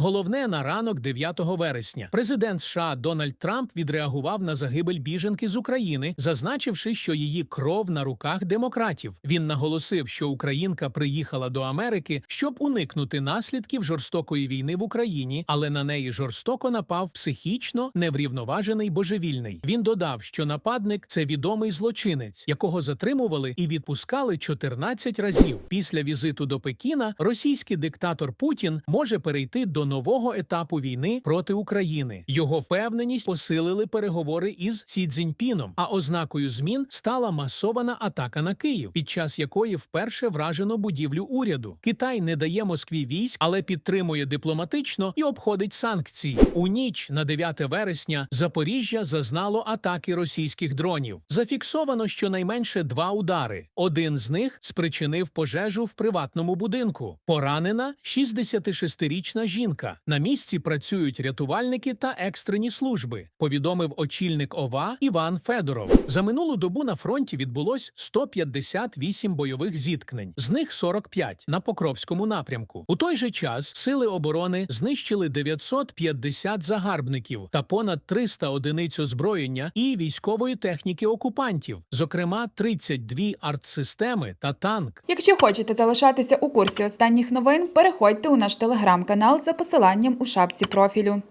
Головне на ранок 9 вересня президент США Дональд Трамп відреагував на загибель біженки з України, зазначивши, що її кров на руках демократів. Він наголосив, що українка приїхала до Америки, щоб уникнути наслідків жорстокої війни в Україні, але на неї жорстоко напав психічно неврівноважений божевільний. Він додав, що нападник це відомий злочинець, якого затримували і відпускали 14 разів. Після візиту до Пекіна російський диктатор Путін може перейти до нового етапу війни проти України. Його впевненість посилили переговори із Сі Цзіньпіном, а ознакою змін стала масована атака на Київ, під час якої вперше вражено будівлю уряду. Китай не дає Москві військ, але підтримує дипломатично і обходить санкції. У ніч на 9 вересня Запоріжжя зазнало атаки російських дронів. Зафіксовано щонайменше два удари. Один з них спричинив пожежу в приватному будинку. Поранена 66-річна жінка. На місці працюють рятувальники та екстрені служби. Повідомив очільник ОВА Іван Федоров. За минулу добу на фронті відбулось 158 бойових зіткнень, з них 45 на Покровському напрямку. У той же час сили оборони знищили 950 загарбників та понад 300 одиниць озброєння і військової техніки окупантів, зокрема 32 артсистеми та танк. Якщо хочете залишатися у курсі останніх новин, переходьте у наш телеграм-канал за посиланням у шапці профілю.